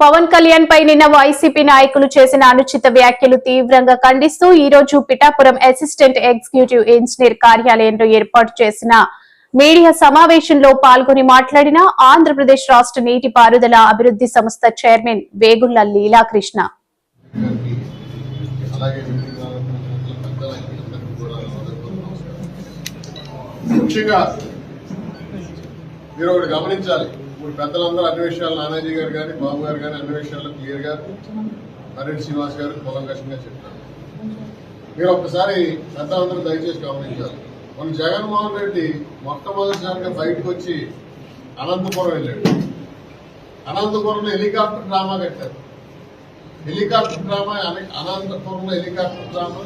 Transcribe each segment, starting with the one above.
పవన్ కళ్యాణ్ పై నిన్న వైసీపీ నాయకులు చేసిన అనుచిత వ్యాఖ్యలు తీవ్రంగా ఖండిస్తూ ఈ రోజు పిఠాపురం అసిస్టెంట్ ఎగ్జిక్యూటివ్ ఇంజనీర్ కార్యాలయంలో ఏర్పాటు చేసిన మీడియా సమావేశంలో పాల్గొని మాట్లాడిన ఆంధ్రప్రదేశ్ రాష్ట్ర నీటిపారుదల అభివృద్ధి సంస్థ చైర్మన్ వేగుళ్ళ లీలాకృష్ణ. ముఖ్యంగా మీరు ఒకటి గమనించాలి. ఇప్పుడు పెద్దలందరూ అన్ని విషయాలు నానాజీ గారు కానీ బాబు గారు కానీ అన్ని విషయాల్లో క్లియర్గా శ్రీనివాస్ గారు పొలంకషంగా చెప్పారు మీరు ఒక్కసారి పెద్దలందరూ దయచేసి గమనించాలి. మన జగన్మోహన్ రెడ్డి మొట్టమొదటిసారిగా బయటకు వచ్చి అనంతపురం వెళ్ళాడు. అనంతపురంలో హెలికాప్టర్ డ్రామా కట్టారు. హెలికాప్టర్ డ్రామా అనంతపురంలో హెలికాప్టర్ డ్రామా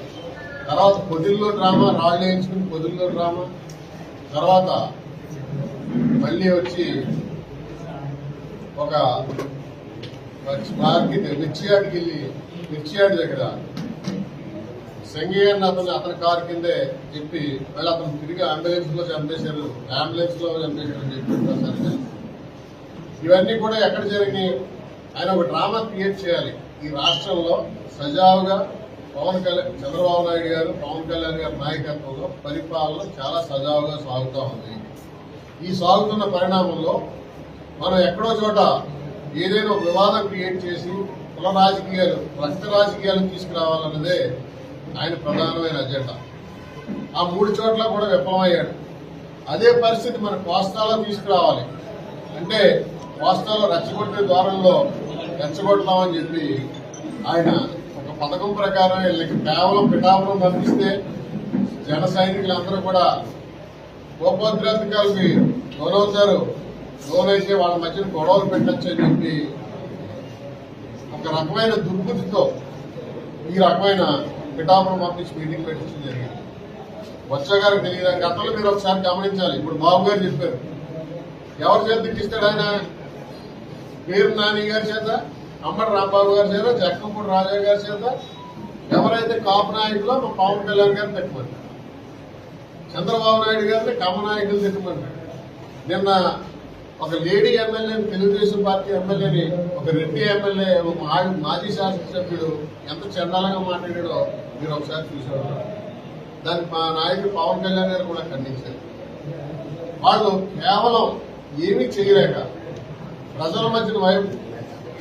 తర్వాత పొదిల్లో డ్రామా రాళ్ళు వేయించుకుని పొదిల్లో డ్రామా తర్వాత మళ్ళీ వచ్చి ఒక మార్కెట్ మిర్చియాడికి వెళ్ళి మిర్చియాడి దగ్గర సంగీయన్ అతను అతని కారు కిందే చెప్పి మళ్ళీ అతను తిరిగి అంబులెన్స్లో చంపేశారు అంబులెన్స్లో చంపేశారు అని చెప్పి ఇవన్నీ కూడా ఎక్కడ జరిగినాయి? ఆయన ఒక డ్రామా క్రియేట్ చేయాలి. ఈ రాష్ట్రంలో సజావుగా పవన్ కళ్యాణ్ చంద్రబాబు నాయుడు గారు పవన్ కళ్యాణ్ గారి నాయకత్వంలో పరిపాలన చాలా సజావుగా సాగుతూ ఉంది. ఈ సాగుతున్న పరిణామంలో మనం ఎక్కడో చోట ఏదైనా ఒక వివాదం క్రియేట్ చేసి కుల రాజకీయాలు రక్త రాజకీయాలు తీసుకురావాలన్నదే ఆయన ప్రధానమైన అజెండా. ఆ మూడు చోట్ల కూడా విఫలమయ్యాడు. అదే పరిస్థితి మన కోస్తాలో తీసుకురావాలి. అంటే కోస్తాలో రెచ్చగొట్టే ద్వారంలో రెచ్చగొడతామని చెప్పి ఆయన ఒక పథకం ప్రకారం వీళ్ళకి కేవలం పిఠాపురం పంపిస్తే జన సైనికులందరూ కూడా కోపోద్రేతకాలకి లోనవుతారు ఎవరైతే వాళ్ళ మధ్యన గొడవలు పెట్టచ్చు అని చెప్పి ఒక రకమైన దుర్బుద్ధితో ఈ రకమైన పిఠాపురం పంపించి మీటింగ్ పెట్టించడం జరిగింది. బొత్స గారికి తెలియదు గతంలో మీరు ఒకసారి గమనించాలి. ఇప్పుడు బాబు గారు చెప్పారు. ఎవరి చేత తిట్టిస్తాడు ఆయన? పేరు నాని గారి చేత? అమ్మడి రాంబాబు గారి చేత? జక్కంపూడి రాజా గారి చేత? ఎవరైతే కాపు నాయకులో మా పవన్ కళ్యాణ్ గారిని తిట్టమన్నారు. చంద్రబాబు నాయుడు గారిని కమనాయకులు నాయకులు నిన్న ఒక లేడీ ఎమ్మెల్యే తెలుగుదేశం పార్టీ ఎమ్మెల్యేని ఒక రెడ్డి ఎమ్మెల్యే ఒక మాజీ శాసనసభ్యుడు ఎంత చండాలంగా మాట్లాడాడో మీరు ఒకసారి చూసేవారు దానికి మా నాయకుడు పవన్ కళ్యాణ్ గారు కూడా ఖండించారు. వాళ్ళు కేవలం ఏమీ చేయలేక ప్రజల మధ్యన వైపు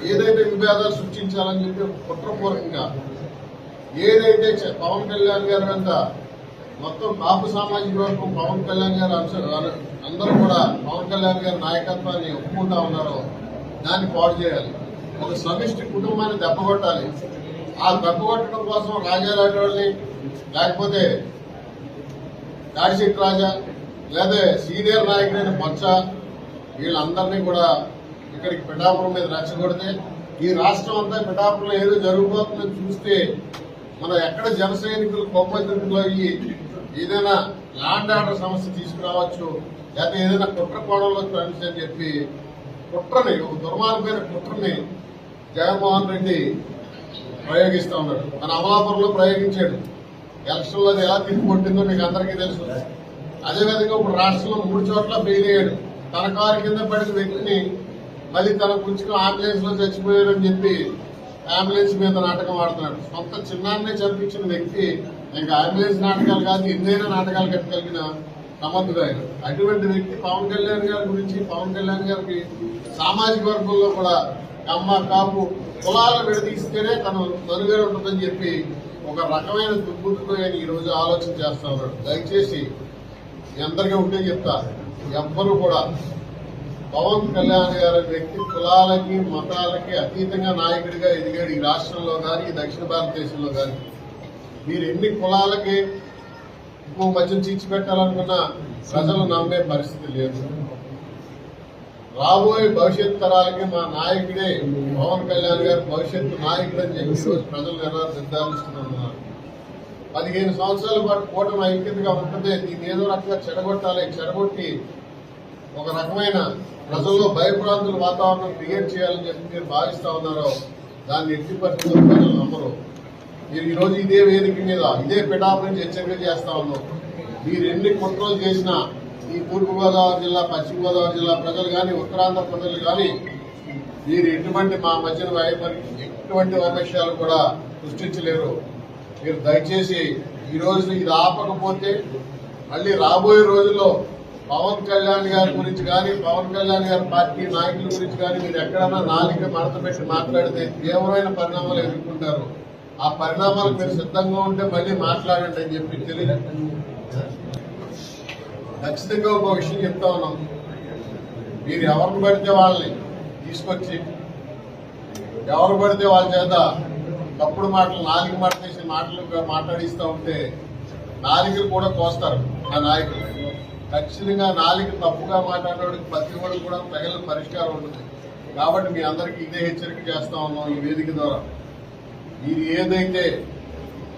ఏదైతే విభేదాలు సృష్టించాలని చెప్పి కుట్రపూర్వకంగా ఏదైతే చ- పవన్ కళ్యాణ్ గారి వెంట మొత్తం కాపు సామాజిక వర్గం పవన్ కళ్యాణ్ గారు అంశ- అందరూ కూడా పవన్ కళ్యాణ్ గారి నాయకత్వాన్ని ఒప్పుకుంటా ఉన్నారో. దాన్ని పాడు చేయాలి. ఒక సమిష్టి కుటుంబాన్ని దెబ్బగొట్టాలి. ఆ దెబ్బగొట్టడం కోసం రాజాలాంటి వాళ్ళని లేకపోతే కాశీక్ రాజా లేదా సీనియర్ నాయకుడైన పచ్చ వీళ్ళందరినీ కూడా ఇక్కడికి పిఠాపురం మీద రెచ్చగొడితే ఈ రాష్ట్రం అంతా పిఠాపురంలో ఏదో జరుగుతుందని చూస్తే మనం ఎక్కడ జన సైనికులు కోపంలో అయ్యి ఏదైనా ల్యాండ్ ఆర్డర్ సమస్య తీసుకురావచ్చు లేకపోతే ఏదైనా కుట్ర కోణంలో ఫ్రెండ్స్ అని చెప్పి కుట్రని ఒక దుర్మార్గమైన కుట్రని జగన్మోహన్ రెడ్డి ప్రయోగిస్తా ఉన్నాడు. మన అమలాపురంలో ప్రయోగించాడు. ఎలక్షన్లో అది ఎలా తిరిగి కొట్టిందో మీకు అందరికీ తెలుసు. అదేవిధంగా ఇప్పుడు రాష్ట్రంలో మూడు చోట్ల ఫెయిల్ అయ్యాడు. తన కారు కింద పడిన వ్యక్తిని మళ్ళీ తన పుంచుకుని ఆంబులెన్స్లో చచ్చిపోయారని చెప్పి అంబులెన్స్ మీద నాటకం ఆడుతున్నాడు. సొంత చిన్నాన్నే చంపించిన వ్యక్తి ఇంకా అంబులెన్స్ నాటకాలు కాదు ఎన్నైనా నాటకాలు కట్టగలిగిన సమర్థుడు ఆయన. అటువంటి వ్యక్తి పవన్ కళ్యాణ్ గారి గురించి పవన్ కళ్యాణ్ గారికి సామాజిక వర్గంలో కూడా అమ్మ కాపు కులాలను విడదీస్తేనే తను మనుగడ ఉంటుందని చెప్పి ఒక రకమైన దుర్బుద్ధితో ఆయన ఈరోజు ఆలోచన చేస్తా ఉన్నాడు. దయచేసి మీ అందరికీ ఉంటే చెప్తా ఎవ్వరూ కూడా పవన్ కళ్యాణ్ గారి వ్యక్తి కులాలకి మతాలకి అతీతంగా నాయకుడిగా ఎదిగాడు ఈ రాష్ట్రంలో కానీ ఈ దక్షిణ భారతదేశంలో కానీ మీరు ఎన్ని కులాలకి ఇంకో మధ్యన చీచిపెట్టాలనుకున్నా ప్రజలు నమ్మే పరిస్థితి లేదు. రాబోయే భవిష్యత్ తరాలకి మా నాయకుడే పవన్ కళ్యాణ్ గారు భవిష్యత్తు నాయకుడు అని చెప్పి ఈరోజు ప్రజలు ఎలా నిర్ధారిస్తున్నారు. పదిహేను సంవత్సరాల పాటు కూటమి ఐక్యతగా ఉంటుంది దీన్ని ఏదో రకంగా చెడగొట్టాలి చెడగొట్టి ఒక రకమైన ప్రజల్లో భయప్రాంతుల వాతావరణం క్రియేట్ చేయాలని చెప్పి మీరు భావిస్తా ఉన్నారో దాన్ని ఎట్టి పరిస్థితుల్లో ప్రజలు నమ్మరు. మీరు ఈరోజు ఇదే వేదిక మీద ఇదే పిఠాపు నుంచి హెచ్చరిక చేస్తా ఉన్నాం. మీరు ఎన్ని కుట్రలు చేసినా ఈ తూర్పుగోదావరి జిల్లా పశ్చిమ గోదావరి జిల్లా ప్రజలు కానీ ఉత్తరాంధ్ర ప్రజలు కానీ మీరు ఎటువంటి మా మధ్యన ఎటువంటి వైమస్యాలు కూడా సృష్టించలేరు. మీరు దయచేసి ఈ రోజు ఇది ఆపకపోతే మళ్ళీ రాబోయే రోజుల్లో పవన్ కళ్యాణ్ గారి గురించి కానీ పవన్ కళ్యాణ్ గారి పార్టీ నాయకుల గురించి కానీ మీరు ఎక్కడన్నా నాలిక మడత పెట్టి మాట్లాడితే తీవ్రమైన పరిణామాలు ఎదుర్కొంటారు. ఆ పరిణామాలకు మీరు సిద్ధంగా ఉంటే మళ్ళీ మాట్లాడండి అని చెప్పి తెలియదు. ఖచ్చితంగా ఒక విషయం చెప్తా ఉన్నాం. మీరు ఎవరిని పడితే వాళ్ళని తీసుకొచ్చి ఎవరు పడితే వాళ్ళ చేత తప్పుడు మాటలు నాలుగు మాట చేసి మాటలు మాట్లాడిస్తూ ఉంటే నాలుగులు కూడా కోస్తారు ఆ నాయకులు. ఖచ్చితంగా నాలుగు తప్పుగా మాట్లాడేవాడికి ప్రతి ఒక్కరు కూడా తగిన పరిష్కారం ఉంటుంది. కాబట్టి మీ అందరికీ ఇదే హెచ్చరిక చేస్తా ఉన్నాం ఈ వేదిక ద్వారా. మీరు ఏదైతే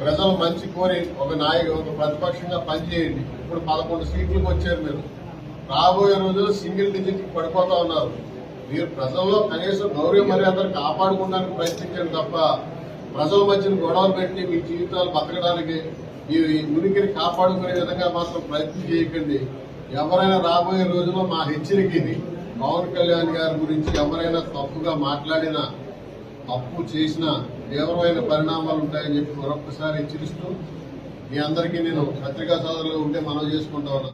ప్రజలు మంచి కోరి ఒక నాయకు ఒక ప్రతిపక్షంగా పనిచేయండి. ఇప్పుడు పదకొండు సీట్లకు వచ్చారు మీరు. రాబోయే రోజుల్లో సింగిల్ డిజిట్ పడిపోతా ఉన్నారు. మీరు ప్రజల్లో కనీసం గౌరవ మర్యాదలు కాపాడుకోవడానికి ప్రయత్నించండి తప్ప ప్రజల మధ్యన గొడవలు పెట్టి మీ జీవితాలు బతకడానికి ఈ ఉనికిని కాపాడుకునే విధంగా మాత్రం ప్రయత్నం చేయకండి. ఎవరైనా రాబోయే రోజుల్లో మా హెచ్చరిక ఇది పవన్ కళ్యాణ్ గారి గురించి ఎవరైనా తప్పుగా మాట్లాడినా తప్పు చేసిన తీవ్రమైన పరిణామాలు ఉంటాయని చెప్పి మరొకసారి హెచ్చరిస్తూ మీ అందరికీ నేను పత్రికా సోదరులు ఉంటే మనం చేసుకుంటా